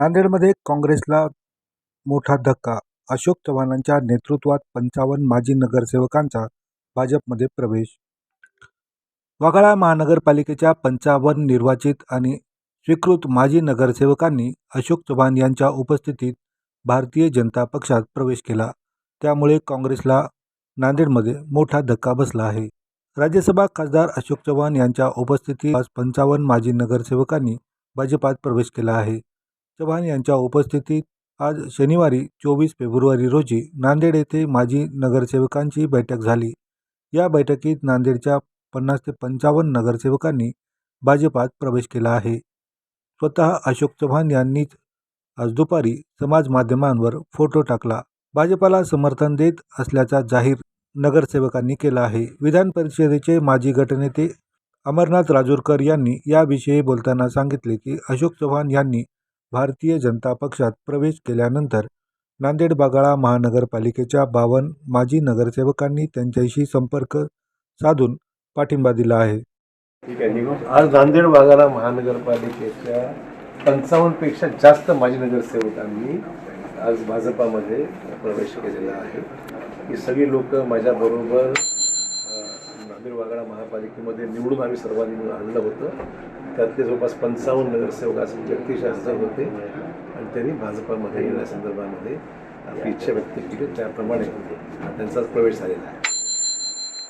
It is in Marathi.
नांदेडमध्ये काँग्रेसला मोठा धक्का. अशोक चव्हाणांच्या नेतृत्वात पंचावन्न माजी नगरसेवकांचा भाजपमध्ये प्रवेश. वाघाळा महानगरपालिकेच्या पंचावन्न निर्वाचित आणि स्वीकृत माजी नगरसेवकांनी अशोक चव्हाण यांच्या उपस्थितीत भारतीय जनता पक्षात प्रवेश केला. त्यामुळे काँग्रेसला नांदेडमध्ये मोठा धक्का बसला आहे. राज्यसभा खासदार अशोक चव्हाण यांच्या उपस्थितीत आज पंचावन्न माजी नगरसेवकांनी भाजपात प्रवेश केला आहे. चव्हाण यांच्या उपस्थितीत आज शनिवारी चोवीस फेब्रुवारी रोजी नांदेड येथे माजी नगरसेवकांची बैठक झाली. या बैठकीत नांदेडच्या पन्नास ते पंचावन्न नगरसेवकांनी भाजपात प्रवेश केला आहे. स्वतः अशोक चव्हाण यांनीच आज दुपारी समाज माध्यमांवर फोटो टाकला. भाजपाला समर्थन देत असल्याचा जाहीर नगरसेवकांनी केला आहे. विधान परिषदेचे माजी गटनेते अमरनाथ राजूरकर यांनी याविषयी बोलताना सांगितले की अशोक चव्हाण यांनी भारतीय जनता पक्षात प्रवेश केल्यानंतर नांदेड बागाळा महानगरपालिकेच्या बावन्न माजी नगरसेवकांनी त्यांच्याशी संपर्क साधून पाठिंबा दिला आहे. ठीक आहे आज नांदेड बागाळा महानगरपालिकेच्या पंचावन्नपेक्षा जास्त माजी नगरसेवकांनी आज भाजपामध्ये प्रवेश केलेला आहे. ही सगळी लोक माझ्याबरोबर काश्मीर नांदेड महापालिकेमध्ये निवडून आम्ही सर्वांनी आणलं होतं. त्यातले जवळपास पंचावन्न नगरसेवक आज जगदीश हजर होते आणि त्यांनी भाजपामध्ये येण्यासंदर्भामध्ये आपली इच्छा व्यक्त केली. त्याप्रमाणे त्यांचाच प्रवेश झालेला आहे.